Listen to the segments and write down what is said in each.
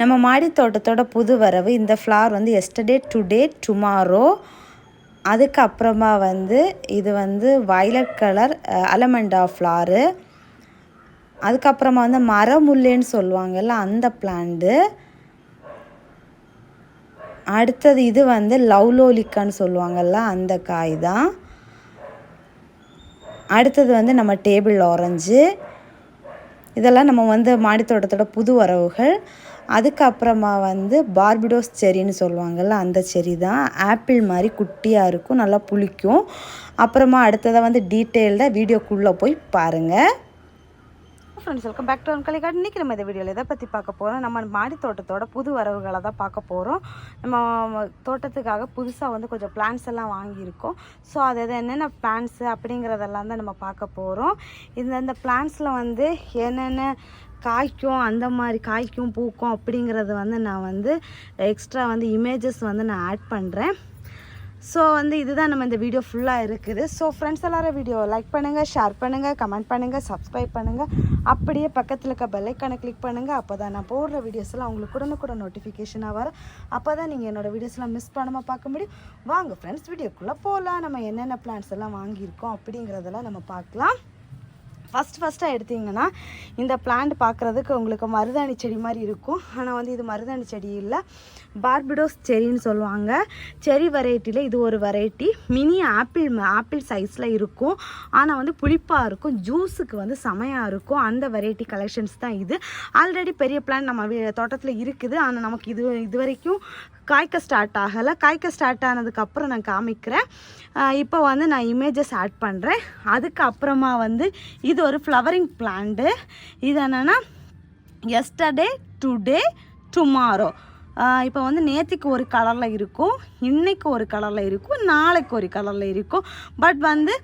நம்ம மாடி தோட்டத்தோட புது வரவு இந்த ஃப்ளார் வந்து எஸ்டர்டே டுடே டுமாரோ அதுக்கப்புறமா வந்து இது வந்து வயலட் கலர் அலமண்டா ஃப்ளாரு அதுக்கப்புறமா வந்து மரமுல்லைன்னு சொல்லுவாங்கல்ல அந்த பிளான்ட்டு அடுத்தது இது வந்து லவ்லோலிக்கான்னு சொல்லுவாங்கல்ல அந்த காய் தான் அடுத்தது வந்து நம்ம டேபிள் ஆரஞ்சு இதெல்லாம் நம்ம வந்து மாடித்தோட்டத்தோட புது வரவுகள். அதுக்கப்புறமா வந்து பார்பிடோஸ் செரின்னு சொல்லுவாங்கள்ல அந்த செரி தான். ஆப்பிள் மாதிரி குட்டியாக இருக்கும் நல்லா புளிக்கும். அப்புறமா அடுத்ததை வந்து டீட்டெயில்டாக வீடியோக்குள்ளே போய் பாருங்கள் ஃப்ரெண்ட்ஸ் வெல்கம் பேக் டு அன்கலி கார்டு இன்றைக்கி நம்ம இந்த வீடியோவில் எதை பற்றி பார்க்க போகிறோம் நம்ம மாடி தோட்டத்தோட புது வரவுகளை தான் பார்க்க போகிறோம் நம்ம தோட்டத்துக்காக புதுசாக வந்து கொஞ்சம் பிளான்ஸ் எல்லாம் வாங்கியிருக்கோம். ஸோ அது எது என்னென்ன பிளான்ஸு அப்படிங்கிறதெல்லாம் தான் நம்ம பார்க்க போகிறோம் இந்த இந்த பிளான்ஸில் வந்து என்னென்ன காய்க்கும் அந்த மாதிரி காய்க்கும் பூக்கும் அப்படிங்கிறது வந்து நான் வந்து எக்ஸ்ட்ரா வந்து இமேஜஸ் வந்து நான் ஆட் பண்ணுறேன் ஸோ வந்து இதுதான் நம்ம இந்த வீடியோ ஃபுல்லாக இருக்குது. ஸோ ஃப்ரெண்ட்ஸ் எல்லாரும் வீடியோ லைக் பண்ணுங்கள் ஷேர் பண்ணுங்கள் கமெண்ட் பண்ணுங்கள் சப்ஸ்கிரைப் பண்ணுங்கள் அப்படியே பக்கத்தில் இருக்க பெல்லைக்கானை கிளிக் பண்ணுங்கள் அப்போ தான் நான் போடுற வீடியோஸ் எல்லாம் உங்களுக்கு உடனுக்குடன் நோட்டிஃபிகேஷனாக வரும். அப்போ தான் நீங்கள் என்னோடய வீடியோஸ்லாம் மிஸ் பண்ணாமல் பார்க்க முடியும். வாங்க ஃப்ரெண்ட்ஸ் வீடியோக்குள்ளே போகலாம் நம்ம என்னென்ன பிளான்ஸ் எல்லாம் வாங்கியிருக்கோம் அப்படிங்கிறதெல்லாம் நம்ம பார்க்கலாம். ஃபஸ்ட் ஃபஸ்ட்டாக எடுத்திங்கன்னா இந்த பிளான்ட் பார்க்குறதுக்கு உங்களுக்கு மருதாணி செடி மாதிரி இருக்கும். ஆனால் வந்து இது மருதாணி செடி இல்லை. பார்பிடோஸ் செரின்னு சொல்லுவாங்க. செரி வெரைட்டியில் இது ஒரு வெரைட்டி மினி ஆப்பிள் ஆப்பிள் சைஸில் இருக்கும். ஆனால் வந்து புளிப்பாக இருக்கும். ஜூஸுக்கு வந்து செமையாக இருக்கும். அந்த வெரைட்டி கலெக்ஷன்ஸ் தான் இது. ஆல்ரெடி பெரிய பிளான் நம்ம தோட்டத்தில் இருக்குது. ஆனால் நமக்கு இது இது வரைக்கும் காய்க்க ஸ்டார்ட் ஆகலை. காய்க்க ஸ்டார்ட் ஆனதுக்கப்புறம் நான் காமிக்கிறேன். இப்போ வந்து நான் இமேஜஸ் ஆட் பண்ணுறேன் அதுக்கப்புறமா வந்து இது ஒரு ஃப்ளவரிங் பிளான்ட்டு இது என்னென்னா எஸ்டர்டே டுடே டுமாரோ இப்போ வந்து நேற்றுக்கு ஒரு கலரில் இருக்கும் இன்றைக்கு ஒரு கலரில் இருக்கும் நாளைக்கு ஒரு கலரில் இருக்கும். பட் வந்து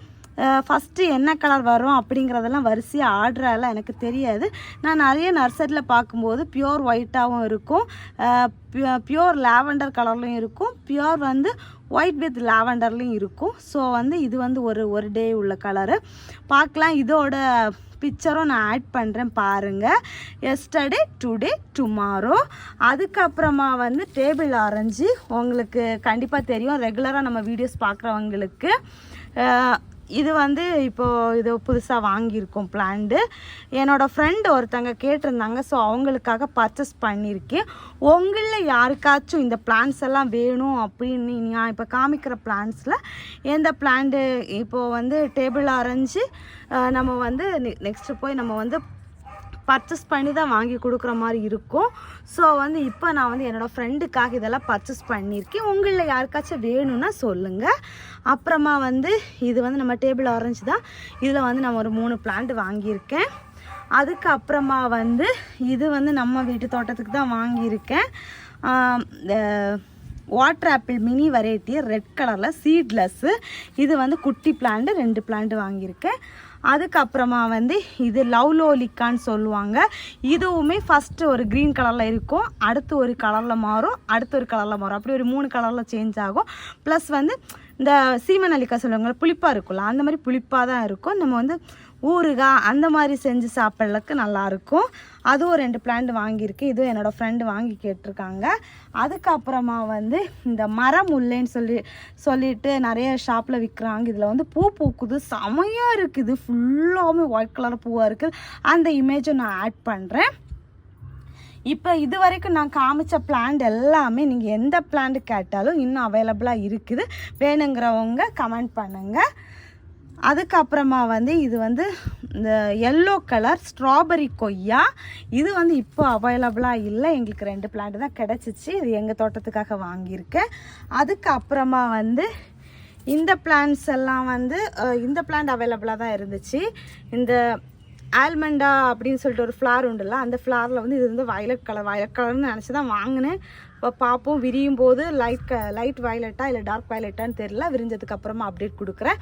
ஃபஸ்ட்டு என்ன கலர் வரும் அப்படிங்கிறதெல்லாம் வரிசையாக ஆர்டரெல்லாம் எனக்கு தெரியாது. நான் நிறைய நர்சரியில் பார்க்கும்போது பியோர் ஒயிட்டாகவும் இருக்கும். பியோர் லாவெண்டர் கலர்லையும் இருக்கும். பியோர் வந்து ஒயிட் வித் லாவெண்டர்லையும் இருக்கும். ஸோ வந்து இது வந்து ஒரு ஒரு டே உள்ள கலரு பார்க்கலாம். இதோட பிக்சரும் நான் ஆட் பண்ணுறேன் பாருங்கள் எஸ்டர்டே டுடே டுமாரோ அதுக்கப்புறமா வந்து டேபிள் ஆரஞ்சு. உங்களுக்கு கண்டிப்பாக தெரியும். ரெகுலராக நம்ம வீடியோஸ் பார்க்குறவங்களுக்கு. இது வந்து இப்போது இது புதுசாக வாங்கியிருக்கோம் பிளான்டு என்னோடய ஃப்ரெண்டு ஒருத்தங்க கேட்டிருந்தாங்க. ஸோ அவங்களுக்காக பர்ச்சேஸ் பண்ணியிருக்கேன். உங்களில் யாருக்காச்சும் இந்த பிளான்ஸ் எல்லாம் வேணும் அப்படின்னு நான் இப்போ காமிக்கிற பிளான்ஸில் எந்த பிளான்டு இப்போது வந்து டேபிள் அரைஞ்சி நம்ம வந்து நெக்ஸ்ட்டு போய் நம்ம வந்து பர்ச்சேஸ் பண்ணி தான் வாங்கி கொடுக்குற மாதிரி இருக்கும். ஸோ வந்து இப்போ நான் வந்து என்னோடய ஃப்ரெண்டுக்காக இதெல்லாம் பர்ச்சேஸ் பண்ணியிருக்கேன் உங்களில் யாருக்காச்சும் வேணும்னா சொல்லுங்கள் அப்புறமா வந்து இது வந்து நம்ம டேபிள் ஆரஞ்சு தான். இதில் வந்து நான் ஒரு மூணு பிளான்ட் வாங்கியிருக்கேன். அதுக்கப்புறமா வந்து இது வந்து நம்ம வீட்டு தோட்டத்துக்கு தான் வாங்கியிருக்கேன். Water apple mini variety red கலரில் சீட்லெஸ்ஸு இது வந்து குட்டி பிளான்ட் ரெண்டு பிளான்ட் வாங்கியிருக்கேன். அதுக்கப்புறமா வந்து இது லவ்லோலிக்கான்னு சொல்லுவாங்க. இதுவுமே ஃபஸ்ட்டு ஒரு க்ரீன் கலரில் இருக்கும். அடுத்து ஒரு கலரில் மாறும். அடுத்து ஒரு கலரில் மாறும். அப்படி ஒரு மூணு கலரில் சேஞ்ச் ஆகும். ப்ளஸ் வந்து இந்த சீமநல்லிக்காய் சொல்லுவாங்க புளிப்பாக இருக்கும்ல அந்த மாதிரி புளிப்பாக தான் இருக்கும். நம்ம வந்து ஊறுகாய் அந்த மாதிரி செஞ்சு சாப்பிட்றதுக்கு நல்லாயிருக்கும். அதுவும் ரெண்டு பிளான்ட் வாங்கியிருக்கு. இதுவும் என்னோடய ஃப்ரெண்டு வாங்கி கேட்டிருக்காங்க. அதுக்கப்புறமா வந்து இந்த மரம் முல்லைன்னு சொல்லி சொல்லிட்டு நிறைய ஷாப்பில் விற்கிறாங்க இதில் வந்து பூ பூக்குது. செமையாக இருக்குது. ஃபுல்லாகவுமே ஒயிட் கலர் பூவாக இருக்குது அந்த இமேஜை நான் ஆட் பண்ணுறேன் இப்போ இது வரைக்கும் நான் காமிச்ச பிளான்ட் எல்லாமே நீங்கள் எந்த பிளான்ட் கேட்டாலும் இன்னும் அவைலபிளாக இருக்குது. வேணுங்கிறவங்க கமெண்ட் பண்ணுங்கள் அதுக்கப்புறமா வந்து இது வந்து இந்த எல்லோ கலர் ஸ்ட்ராபெரி கொய்யா. இது வந்து இப்போ அவைலபிளாக இல்லை. எங்களுக்கு ரெண்டு பிளான்ட் தான் கிடச்சிச்சு. இது எங்கள் தோட்டத்துக்காக வாங்கியிருக்கேன் அதுக்கப்புறமா வந்து இந்த பிளான்ஸ் எல்லாம் வந்து இந்த பிளான்ட் அவைலபிளாக தான் இருந்துச்சு. இந்த ஆல்மண்டா அப்படின்னு சொல்லிட்டு ஒரு ஃப்ளார் உண்டுல்ல அந்த ஃப்ளாரில் வந்து இது வந்து வயலட் கலர் வயலட் கலர்னு நினச்சி தான் வாங்கினேன். இப்போ பார்ப்போம் விரியும் போது லைட் க லைட் வயலட்டா இல்லை டார்க் வயலட்டான்னு தெரில விரிஞ்சதுக்கு அப்புறமா அப்டேட் கொடுக்குறேன்.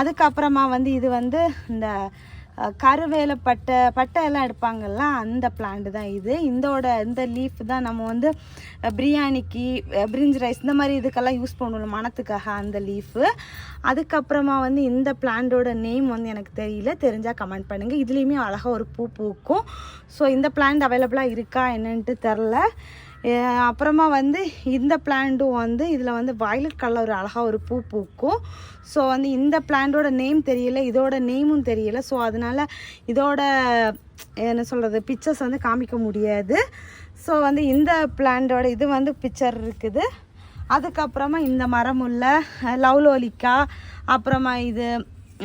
அதுக்கப்புறமா வந்து இது வந்து இந்த கருவேல பட்டை பட்டை எல்லாம் எடுப்பாங்கல்ல அந்த பிளான்ட் தான் இது. இந்தோட இந்த லீஃப் தான் நம்ம வந்து பிரியாணிக்கு பிரிஞ்ச் ரைஸ் இந்த மாதிரி இதுக்கெல்லாம் யூஸ் பண்ணுவோம். மனத்துக்காக அந்த லீஃபு அதுக்கப்புறமா வந்து இந்த பிளான்ட்டோட நேம் வந்து எனக்கு தெரியல. தெரிஞ்சால் கமெண்ட் பண்ணுங்கள் இதுலேயுமே அழகாக ஒரு பூ பூக்கும். ஸோ இந்த பிளான்ட் அவைலபிளாக இருக்கா என்னன்ட்டு தெரில அப்புறமா வந்து இந்த பிளான்ட்டும் வந்து இதில் வந்து வயலட் கலர் ஒரு அழகாக ஒரு பூ பூக்கும். ஸோ வந்து இந்த பிளான்ட்டோட நேம் தெரியல இதோட நேமும் தெரியல. ஸோ அதனால் இதோட என்ன சொல்கிறது பிக்சர்ஸ் வந்து காமிக்க முடியாது. ஸோ வந்து இந்த பிளான்ட்டோட இது வந்து பிக்சர் இருக்குது. அதுக்கப்புறமா இந்த மரமுள்ள லவ்லோலிக்கா அப்புறமா இது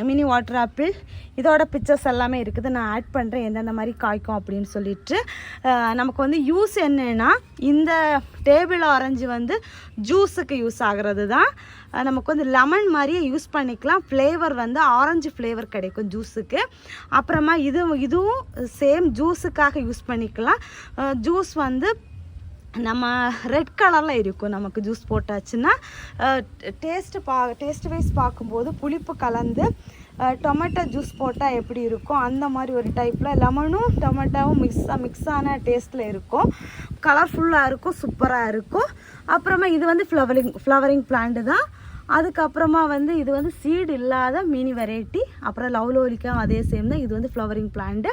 மினி வாட்டர் ஆப்பிள். இதோட பிக்சர்ஸ் எல்லாமே இருக்குது. நான் ஆட் பண்ணுறேன் எந்தெந்த மாதிரி காய்க்கும் அப்படின்னு சொல்லிட்டு. நமக்கு வந்து யூஸ் என்னென்னா இந்த டேபிள் ஆரஞ்சு வந்து ஜூஸுக்கு யூஸ் ஆகிறது தான். நமக்கு வந்து லெமன் மாதிரியே யூஸ் பண்ணிக்கலாம். ஃப்ளேவர் வந்து ஆரஞ்சு ஃப்ளேவர் கிடைக்கும் ஜூஸுக்கு அப்புறமா இது இதுவும் சேம் ஜூஸுக்காக யூஸ் பண்ணிக்கலாம். ஜூஸ் வந்து நம்ம ரெட் கலரில் இருக்கும். நமக்கு ஜூஸ் போட்டாச்சுன்னா டேஸ்ட்டு பா டேஸ்ட் வைஸ் பார்க்கும்போது புளிப்பு கலந்து டொமேட்டோ ஜூஸ் போட்டால் எப்படி இருக்கும்? அந்த மாதிரி ஒரு டைப்பில் லெமனும் டொமேட்டோவும் மிக்ஸ் மிக்ஸான டேஸ்ட்டில் இருக்கும். கலர்ஃபுல்லாக இருக்கும் சூப்பராக இருக்கும். அப்புறமா இது வந்து ஃப்ளவரிங் ஃப்ளவரிங் பிளான்ட்டு தான். அதுக்கப்புறமா வந்து இது வந்து சீடு இல்லாத மினி வெரைட்டி அப்புறம் லவ்லோலிக்காவும் அதே சேம் தான். இது வந்து ஃப்ளவரிங் பிளான்ட்டு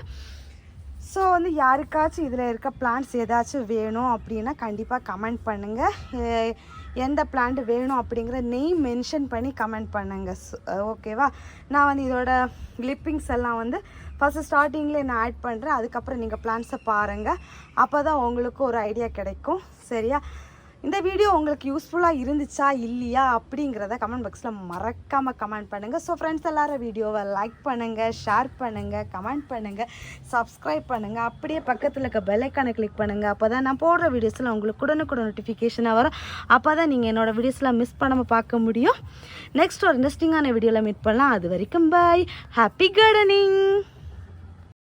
ஸோ வந்து யாருக்காச்சும் இதில் இருக்க பிளான்ஸ் ஏதாச்சும் வேணும் அப்படின்னா கண்டிப்பாக கமெண்ட் பண்ணுங்கள் எந்த பிளான்ட் வேணும் அப்படிங்கிற நெய்ம் மென்ஷன் பண்ணி கமெண்ட் பண்ணுங்கள் ஓகேவா நான் வந்து இதோட கிளிப்பிங்ஸ் எல்லாம் வந்து ஃபஸ்ட்டு ஸ்டார்டிங்கில் நான் ஆட் பண்ணுறேன் அதுக்கப்புறம் நீங்கள் பிளான்ஸை பாருங்கள் அப்போ தான் உங்களுக்கு ஒரு ஐடியா கிடைக்கும். சரியா? இந்த வீடியோ உங்களுக்கு யூஸ்ஃபுல்லாக இருந்துச்சா இல்லையா அப்படிங்கிறத கமெண்ட் பாக்ஸில் மறக்காமல் கமெண்ட் பண்ணுங்கள் ஸோ ஃப்ரெண்ட்ஸ் எல்லாரும் வீடியோவை லைக் பண்ணுங்கள் ஷேர் பண்ணுங்கள் கமெண்ட் பண்ணுங்கள் சப்ஸ்கிரைப் பண்ணுங்கள் அப்படியே பக்கத்தில் இருக்க பெல்லைக்கானை கிளிக் பண்ணுங்கள் அப்போ தான் நான் போடுற வீடியோஸில் உங்களுக்கு உடனுக்குடன் நோட்டிஃபிகேஷனாக வரும். அப்போ தான் நீங்கள் என்னோடய வீடியோஸ்லாம் மிஸ் பண்ணாமல் பார்க்க முடியும். நெக்ஸ்ட் ஒரு இன்ட்ரெஸ்டிங்கான வீடியோவில் மீட் பண்ணலாம். அது வரைக்கும் பாய் ஹாப்பி கார்டனிங்